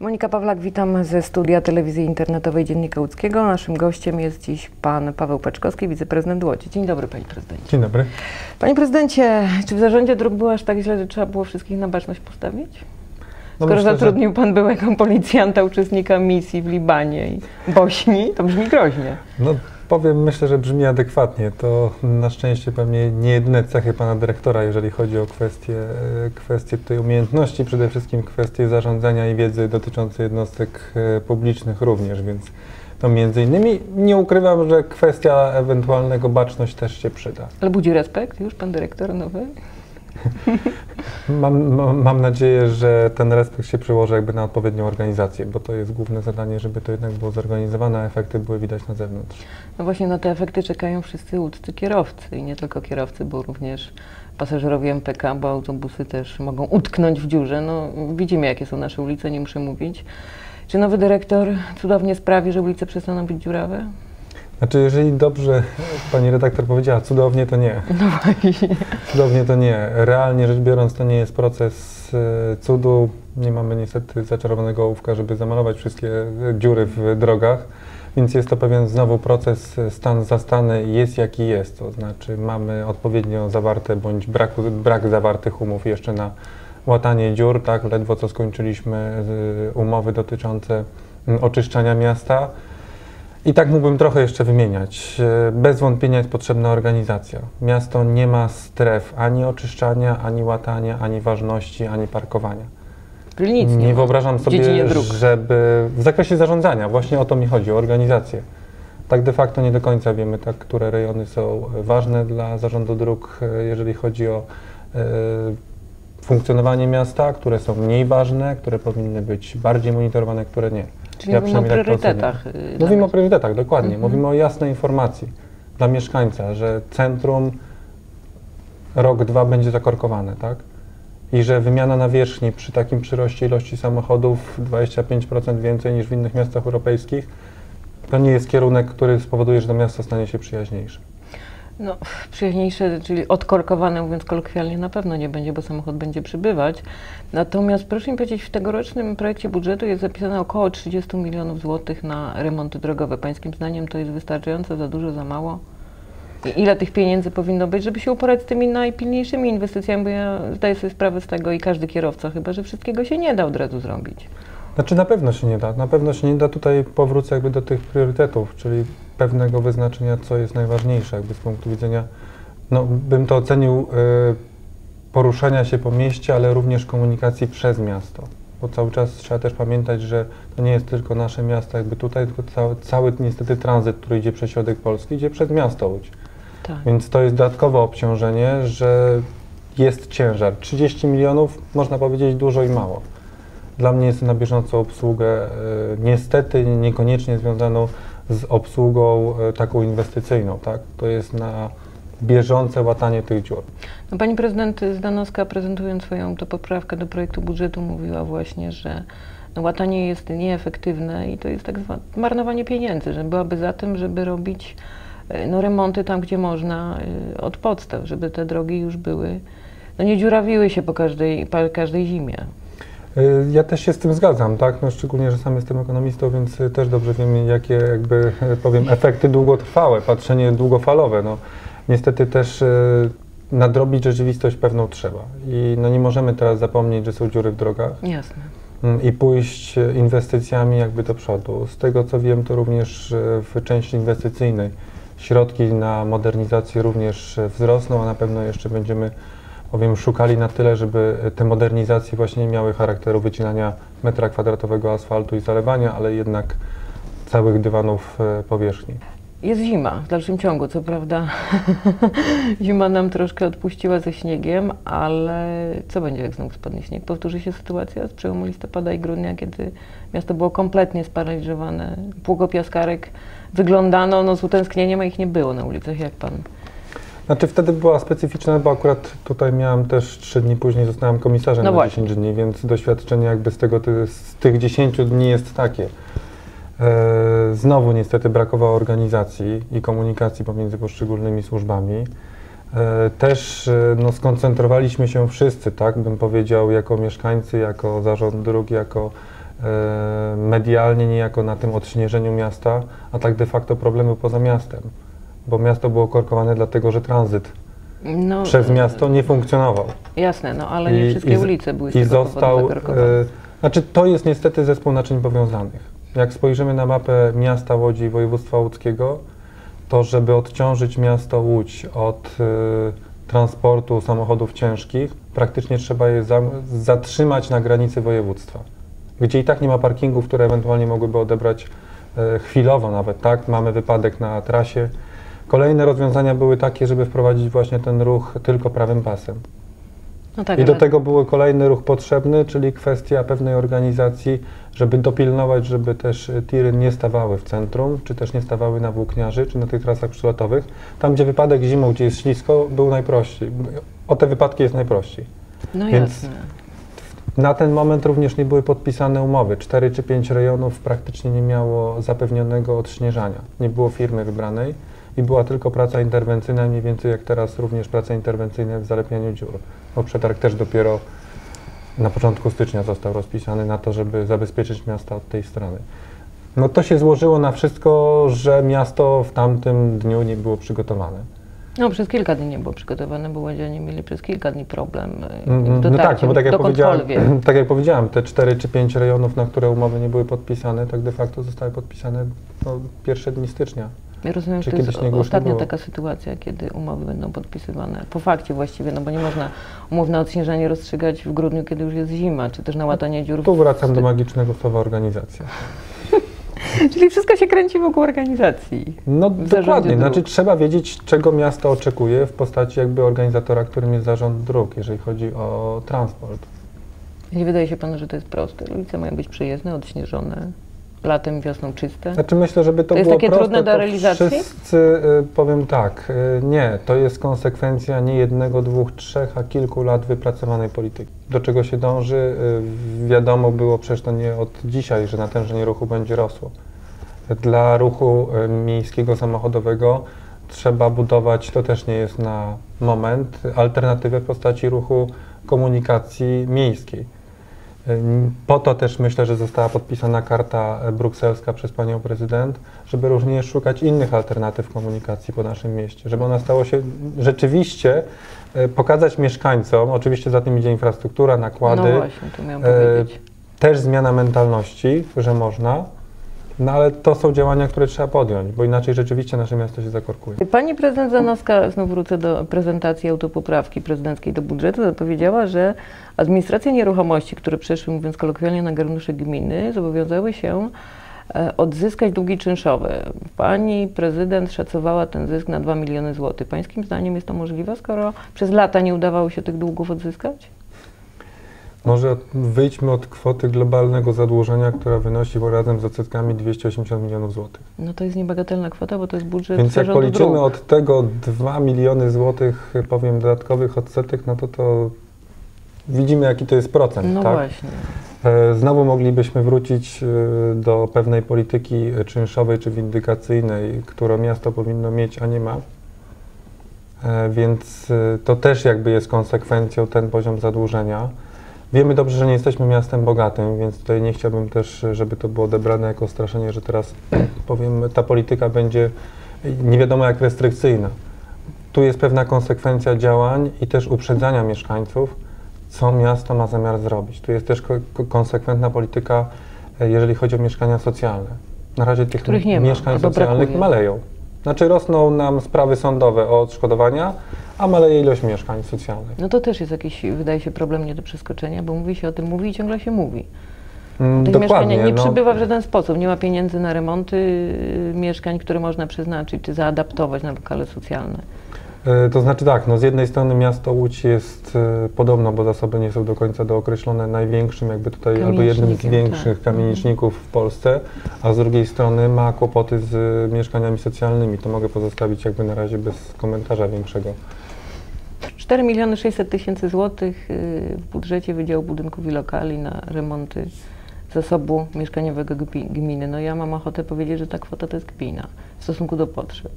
Monika Pawlak, witam ze studia telewizji internetowej Dziennika Łódzkiego. Naszym gościem jest dziś pan Paweł Paczkowski, wiceprezydent Łodzi. Dzień dobry, panie prezydencie. Dzień dobry. Panie prezydencie, czy w zarządzie dróg było aż tak źle, że trzeba było wszystkich na baczność postawić? No Skoro myślę, że- zatrudnił pan byłego policjanta, uczestnika misji w Libanie i Bośni, to brzmi groźnie. No powiem, myślę, że brzmi adekwatnie. To na szczęście pewnie nie jedyne cechy pana dyrektora, jeżeli chodzi o kwestie, e, kwestie tej umiejętności, przede wszystkim kwestie zarządzania i wiedzy dotyczącej jednostek e, publicznych również, więc to między innymi nie ukrywam, że kwestia ewentualnego baczność też się przyda. Ale budzi respekt już pan dyrektor nowy? Mam, mam, mam nadzieję, że ten respekt się przełoży jakby na odpowiednią organizację, bo to jest główne zadanie, żeby to jednak było zorganizowane, a efekty były widać na zewnątrz. No właśnie na te efekty czekają wszyscy łódzcy kierowcy i nie tylko kierowcy, bo również pasażerowie MPK, bo autobusy też mogą utknąć w dziurze. No, widzimy, jakie są nasze ulice, nie muszę mówić. Czy nowy dyrektor cudownie sprawi, że ulice przestaną być dziurawe? Znaczy, jeżeli dobrze pani redaktor powiedziała, cudownie to nie. No właśnie. Cudownie to nie. Realnie rzecz biorąc, to nie jest proces e, cudu. Nie mamy niestety zaczarowanego ołówka, żeby zamalować wszystkie dziury w drogach. Więc jest to pewien znowu proces e, stan zastany jest jaki jest. To znaczy mamy odpowiednio zawarte bądź brak, brak zawartych umów jeszcze na łatanie dziur. Tak, ledwo co skończyliśmy e, umowy dotyczące oczyszczania miasta. I tak mógłbym trochę jeszcze wymieniać. E, Bez wątpienia jest potrzebna organizacja. Miasto nie ma stref ani oczyszczania, ani łatania, ani ważności, ani parkowania. Nic nie, nie wyobrażam sobie, żeby w zakresie zarządzania, właśnie o to mi chodzi, o organizację. Tak de facto nie do końca wiemy, tak, które rejony są ważne dla zarządu dróg, e, jeżeli chodzi o e, funkcjonowanie miasta, które są mniej ważne, które powinny być bardziej monitorowane, które nie. Czyli Ja mówimy o tak priorytetach. y, Mówimy o priorytetach, dokładnie. Mhm. Mówimy o jasnej informacji dla mieszkańca, że centrum rok, dwa będzie zakorkowane, tak? I że wymiana nawierzchni przy takim przyroście ilości samochodów 25% więcej niż w innych miastach europejskich, to nie jest kierunek, który spowoduje, że to miasto stanie się przyjaźniejsze. No, przyjaźniejsze, czyli odkorkowane, mówiąc kolokwialnie, na pewno nie będzie, bo samochód będzie przybywać. Natomiast proszę mi powiedzieć, w tegorocznym projekcie budżetu jest zapisane około 30 milionów złotych na remonty drogowe. Pańskim zdaniem to jest wystarczająco, za dużo, za mało? I ile tych pieniędzy powinno być, żeby się uporać z tymi najpilniejszymi inwestycjami, bo ja zdaję sobie sprawę z tego i każdy kierowca chyba, że wszystkiego się nie da od razu zrobić. Znaczy na pewno się nie da. Na pewno się nie da. Tutaj powrócę jakby do tych priorytetów, czyli pewnego wyznaczenia, co jest najważniejsze jakby z punktu widzenia, no bym to ocenił y, poruszania się po mieście, ale również komunikacji przez miasto. Bo cały czas trzeba też pamiętać, że to nie jest tylko nasze miasto jakby tutaj, tylko cały, cały niestety tranzyt, który idzie przez środek Polski, idzie przez miasto Łódź. Tak. Więc to jest dodatkowe obciążenie, że jest ciężar. 30 milionów, można powiedzieć, dużo i mało. Dla mnie jest to na bieżącą obsługę, e, niestety niekoniecznie związaną z obsługą e, taką inwestycyjną, tak? To jest na bieżące łatanie tych dziur. No, pani prezydent Zdanowska, prezentując swoją to poprawkę do projektu budżetu, mówiła właśnie, że no, łatanie jest nieefektywne i to jest tak zwane marnowanie pieniędzy, że byłaby za tym, żeby robić e, no, remonty tam, gdzie można, e, od podstaw, żeby te drogi już były, no nie dziurawiły się po każdej, po każdej zimie. Y, Ja też się z tym zgadzam, tak? No, szczególnie, że sam jestem ekonomistą, więc y, też dobrze wiem, jakie jakby y, powiem efekty długotrwałe, patrzenie długofalowe. No, niestety też nadrobić rzeczywistość pewną trzeba. I no, nie możemy teraz zapomnieć, że są dziury w drogach Jasne. mm, i pójść inwestycjami jakby do przodu. Z tego co wiem, to również w części inwestycyjnej środki na modernizację również wzrosną, a na pewno jeszcze będziemy powiem, szukali na tyle, żeby te modernizacje właśnie nie miały charakteru wycinania metra kwadratowego asfaltu i zalewania, ale jednak całych dywanów e, powierzchni. Jest zima w dalszym ciągu, co prawda zima nam troszkę odpuściła ze śniegiem, ale co będzie jak znowu spadnie śnieg? Powtórzy się sytuacja z przełomu listopada i grudnia, kiedy miasto było kompletnie sparaliżowane, pługopiaskarek wyglądano, no z utęsknieniem, a ich nie było na ulicach, jak pan Znaczy wtedy była specyficzna, bo akurat tutaj miałem też trzy dni później zostałem komisarzem No na właśnie. 10 dni, więc doświadczenie jakby z, tego, z tych 10 dni jest takie. E, znowu niestety brakowało organizacji i komunikacji pomiędzy poszczególnymi służbami. E, też e, no, skoncentrowaliśmy się wszyscy, tak bym powiedział, jako mieszkańcy, jako zarząd dróg, jako e, medialnie niejako na tym odśnieżeniu miasta, a tak de facto problemy poza miastem, bo miasto było korkowane dlatego, że tranzyt No, przez e, miasto nie funkcjonował. Jasne, no ale nie I- wszystkie z- ulice były z I został. E, znaczy, to jest niestety zespół naczyń powiązanych. Jak spojrzymy na mapę miasta Łodzi i województwa łódzkiego, to żeby odciążyć miasto Łódź od e, transportu samochodów ciężkich, praktycznie trzeba je zam- zatrzymać na granicy województwa, gdzie i tak nie ma parkingów, które ewentualnie mogłyby odebrać e, chwilowo nawet, tak? Mamy wypadek na trasie. Kolejne rozwiązania były takie, żeby wprowadzić właśnie ten ruch tylko prawym pasem. no tak, I do ale- tego był kolejny ruch potrzebny, czyli kwestia pewnej organizacji, żeby dopilnować, żeby też e, tiry nie stawały w centrum, czy też nie stawały na włókniarzy, czy na tych trasach przylotowych. Tam, gdzie wypadek zimą, gdzie jest ślisko, był najprościej. O te wypadki jest najprościej. No więc- jasne. Na ten moment również nie były podpisane umowy. Cztery czy pięć rejonów praktycznie nie miało zapewnionego odśnieżania. Nie było firmy wybranej i była tylko praca interwencyjna, mniej więcej jak teraz również prace interwencyjne w zalepianiu dziur. Bo przetarg też dopiero na początku stycznia został rozpisany na to, żeby zabezpieczyć miasta od tej strony. No to się złożyło na wszystko, że miasto w tamtym dniu nie było przygotowane. No przez kilka dni nie było przygotowane, bo łodzianie mieli przez kilka dni problem e, Mhm. No tak, no bo tak jak, powiedziałem, tak jak powiedziałem, te 4 czy 5 rejonów, na które umowy nie były podpisane, tak de facto zostały podpisane no, pierwsze dni stycznia. Ja rozumiem, Czy że to jest nie ostatnia było? taka sytuacja, kiedy umowy będą podpisywane po fakcie właściwie, no bo nie można umów na odśnieżanie rozstrzygać w grudniu, kiedy już jest zima, czy też na łatanie dziur. Tu wracam do magicznego słowa organizacja. Czyli wszystko się kręci wokół organizacji. No dokładnie, dróg. znaczy trzeba wiedzieć, czego miasto oczekuje w postaci jakby organizatora, którym jest zarząd dróg, jeżeli chodzi o transport. Nie wydaje się panu, że to jest proste. Ulice mają być przejezdne, odśnieżone, latem, wiosną czyste. Znaczy myślę, żeby to, To jest było takie proste, trudne do realizacji? Wszyscy, y, powiem tak, y, nie, to jest konsekwencja nie jednego, dwóch, trzech, a kilku lat wypracowanej polityki. Do czego się dąży, y, wiadomo było przecież to nie od dzisiaj, że natężenie ruchu będzie rosło. Dla ruchu miejskiego, samochodowego trzeba budować, to też nie jest na moment, alternatywę w postaci ruchu komunikacji miejskiej. Po to też myślę, że została podpisana karta brukselska przez panią prezydent, żeby również szukać innych alternatyw komunikacji po naszym mieście, żeby ona stała się rzeczywiście e, pokazać mieszkańcom, oczywiście za tym idzie infrastruktura, nakłady, No właśnie, miałam e, powiedzieć. też zmiana mentalności, że można, no ale to są działania, które trzeba podjąć, bo inaczej rzeczywiście nasze miasto się zakorkuje. Pani prezydent Zanowska, znów wrócę do prezentacji autopoprawki prezydenckiej do budżetu, zapowiedziała, że administracja nieruchomości, które przeszły, mówiąc kolokwialnie, na garnusze gminy, zobowiązały się e, odzyskać długi czynszowe. Pani prezydent szacowała ten zysk na 2 miliony złotych. Pańskim zdaniem jest to możliwe, skoro przez lata nie udawało się tych długów odzyskać? Może wyjdźmy od kwoty globalnego zadłużenia, która wynosi razem z odsetkami 280 milionów złotych. No to jest niebagatelna kwota, bo to jest budżet Więc jak policzymy dróg. od tego 2 miliony złotych, powiem, dodatkowych odsetek, no to to widzimy, jaki to jest procent, No tak? właśnie. E, Znowu moglibyśmy wrócić e, do pewnej polityki czynszowej czy windykacyjnej, którą miasto powinno mieć, a nie ma. E, Więc to też jakby jest konsekwencją ten poziom zadłużenia. Wiemy dobrze, że nie jesteśmy miastem bogatym, więc tutaj nie chciałbym też, żeby to było odebrane jako straszenie, że teraz powiem, ta polityka będzie nie wiadomo jak restrykcyjna. Tu jest pewna konsekwencja działań i też uprzedzania mieszkańców, co miasto ma zamiar zrobić. Tu jest też ko- ko- konsekwentna polityka, e, jeżeli chodzi o mieszkania socjalne. Na razie tych Których nie ma, mieszkań albo socjalnych brakuje. maleją. Znaczy rosną nam sprawy sądowe o odszkodowania, a maleje ilość mieszkań socjalnych. No to też jest jakiś, wydaje się, problem nie do przeskoczenia, bo mówi się o tym, mówi i ciągle się mówi. Mm, Tych mieszkań nie no. przybywa w żaden sposób. Nie ma pieniędzy na remonty y, mieszkań, które można przeznaczyć czy zaadaptować na lokale socjalne. E, To znaczy tak, no z jednej strony miasto Łódź jest e, podobno, bo zasoby nie są do końca dookreślone, największym jakby tutaj, albo jednym z większych tak. kamieniczników w Polsce, a z drugiej strony ma kłopoty z e, mieszkaniami socjalnymi. To mogę pozostawić jakby na razie bez komentarza większego. 4 miliony 600 tysięcy złotych y, w budżecie Wydziału Budynków i Lokali na remonty zasobu mieszkaniowego gmi- gminy. No ja mam ochotę powiedzieć, że ta kwota to jest kpina w stosunku do potrzeb.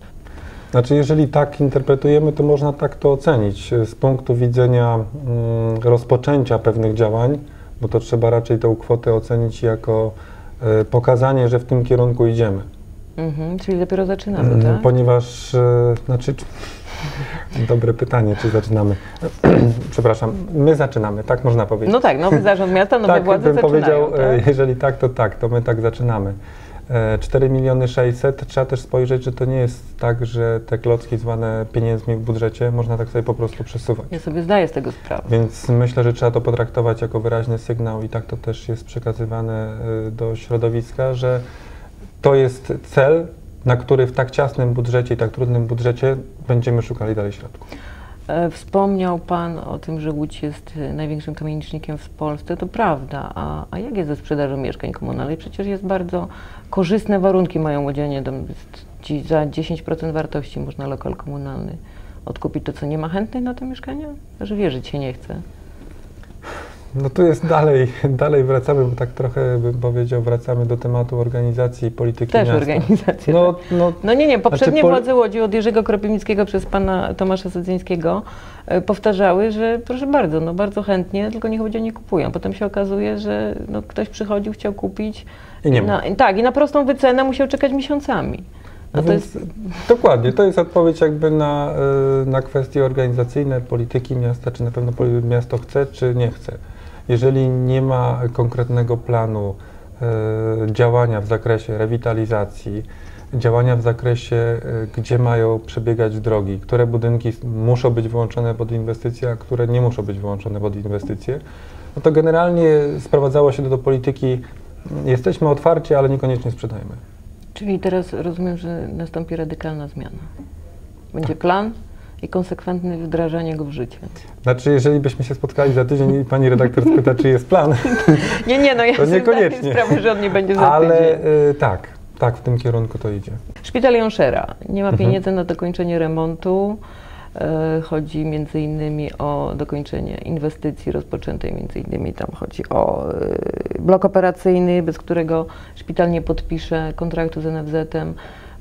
Znaczy, jeżeli tak interpretujemy, to można tak to ocenić. Z punktu widzenia mm, rozpoczęcia pewnych działań, bo to trzeba raczej tą kwotę ocenić jako e, pokazanie, że w tym kierunku idziemy. Mhm, czyli dopiero zaczynamy, Mm, tak? Ponieważ, e, znaczy, czy- dobre pytanie, czy zaczynamy? Przepraszam, my zaczynamy, tak można powiedzieć. No tak, nowy zarząd miasta, nowe tak, władze bym powiedział, e, tak? jeżeli tak, to tak, to my tak zaczynamy. E, 4 miliony 600, trzeba też spojrzeć, że to nie jest tak, że te klocki zwane pieniędzmi w budżecie można tak sobie po prostu przesuwać. Ja sobie zdaję z tego sprawę. Więc myślę, że trzeba to potraktować jako wyraźny sygnał i tak to też jest przekazywane do środowiska, że to jest cel, na który w tak ciasnym budżecie i tak trudnym budżecie będziemy szukali dalej środków. E, Wspomniał Pan o tym, że Łódź jest e, największym kamienicznikiem w Polsce. To prawda. A, a jak jest ze sprzedażą mieszkań komunalnych? Przecież jest bardzo korzystne warunki mają łodzianie. Za 10% wartości można lokal komunalny odkupić. To co, nie ma chętnych na te mieszkania? Że wierzyć się nie chce. No tu jest dalej, dalej wracamy, bo tak trochę bym powiedział, wracamy do tematu organizacji i polityki Też miasta. organizacja. No, tak. no, No nie, nie, poprzednie Znaczy, władze Łodzi od Jerzego Kropiwnickiego przez pana Tomasza Sadzyńskiego e, powtarzały, że proszę bardzo, no bardzo chętnie, tylko niech ludzie nie kupują. Potem się okazuje, że no, ktoś przychodził, chciał kupić. I nie. Na, tak, i na prostą wycenę musiał czekać miesiącami. No to jest, Dokładnie, to jest odpowiedź jakby na, y, na kwestie organizacyjne, polityki miasta, czy na pewno miasto chce, czy nie chce. Jeżeli nie ma konkretnego planu y, działania w zakresie rewitalizacji, działania w zakresie, y, gdzie mają przebiegać drogi, które budynki muszą być wyłączone pod inwestycje, a które nie muszą być wyłączone pod inwestycje, no to generalnie sprowadzało się do, do polityki, jesteśmy otwarci, ale niekoniecznie sprzedajmy. czyli teraz rozumiem, że nastąpi radykalna zmiana. Będzie plan i konsekwentne wdrażanie go w życie. Znaczy, jeżeli byśmy się spotkali za tydzień i pani redaktor spyta, czy jest plan, Nie, nie, no ja To niekoniecznie. sprawę, że on nie będzie za ale tydzień. y, tak, tak, w tym kierunku to idzie. Szpital Jonszera. Nie ma Mhm. pieniędzy na dokończenie remontu. E, Chodzi między innymi o dokończenie inwestycji rozpoczętej, między innymi tam chodzi o e, blok operacyjny, bez którego szpital nie podpisze kontraktu z NFZ-em.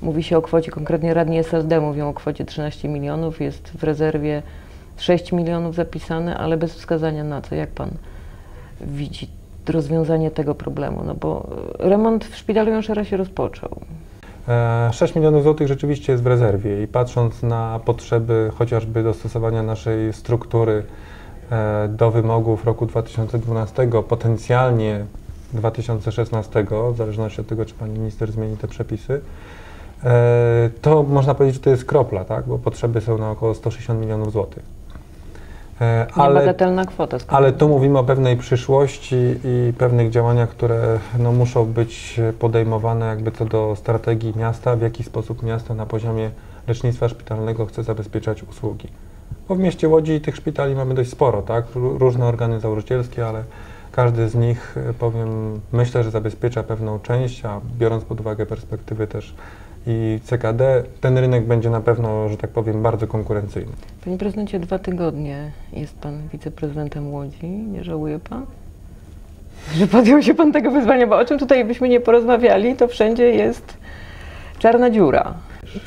Mówi się o kwocie, konkretnie radni SLD mówią o kwocie 13 milionów, jest w rezerwie 6 milionów zapisane, ale bez wskazania na co. Jak pan widzi rozwiązanie tego problemu? No bo e, remont w szpitalu Jonszera się rozpoczął. E, 6 milionów złotych rzeczywiście jest w rezerwie i patrząc na potrzeby chociażby dostosowania naszej struktury e, do wymogów roku 2012, potencjalnie 2016, w zależności od tego, czy pani minister zmieni te przepisy, e, to można powiedzieć, że to jest kropla, tak? bo potrzeby są na około 160 milionów złotych. E, Niebagatelna kwota. Ale tu mówimy o pewnej przyszłości i pewnych działaniach, które no, muszą być podejmowane jakby co do strategii miasta, w jaki sposób miasto na poziomie lecznictwa szpitalnego chce zabezpieczać usługi. Bo w mieście Łodzi tych szpitali mamy dość sporo, tak? Ró- Różne organy założycielskie, ale każdy z nich, e, powiem, myślę, że zabezpiecza pewną część, a biorąc pod uwagę perspektywy też i CKD, ten rynek będzie na pewno, że tak powiem, bardzo konkurencyjny. Panie prezydencie, dwa tygodnie jest pan wiceprezydentem Łodzi. Nie żałuje pan? Że podjął się pan tego wyzwania, bo o czym tutaj byśmy nie porozmawiali, to wszędzie jest czarna dziura.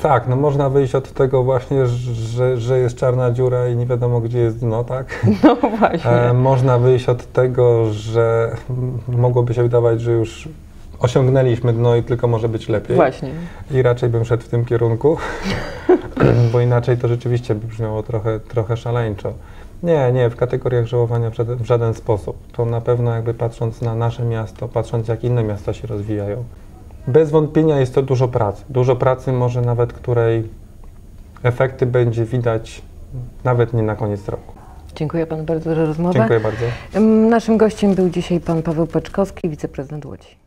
Tak, no można wyjść od tego właśnie, że, że jest czarna dziura i nie wiadomo gdzie jest dno, tak? No właśnie. E, można wyjść od tego, że mogłoby się wydawać, że już osiągnęliśmy dno i tylko może być lepiej. Właśnie. I raczej bym szedł w tym kierunku, bo inaczej to rzeczywiście by brzmiało trochę, trochę szaleńczo. Nie, nie, w kategoriach żałowania w żaden, w żaden sposób. To na pewno jakby patrząc na nasze miasto, patrząc jak inne miasta się rozwijają, bez wątpienia jest to dużo pracy. Dużo pracy może nawet, której efekty będzie widać nawet nie na koniec roku. Dziękuję panu bardzo za rozmowę. Dziękuję bardzo. Ym, Naszym gościem był dzisiaj pan Paweł Peczkowski, wiceprezydent Łodzi.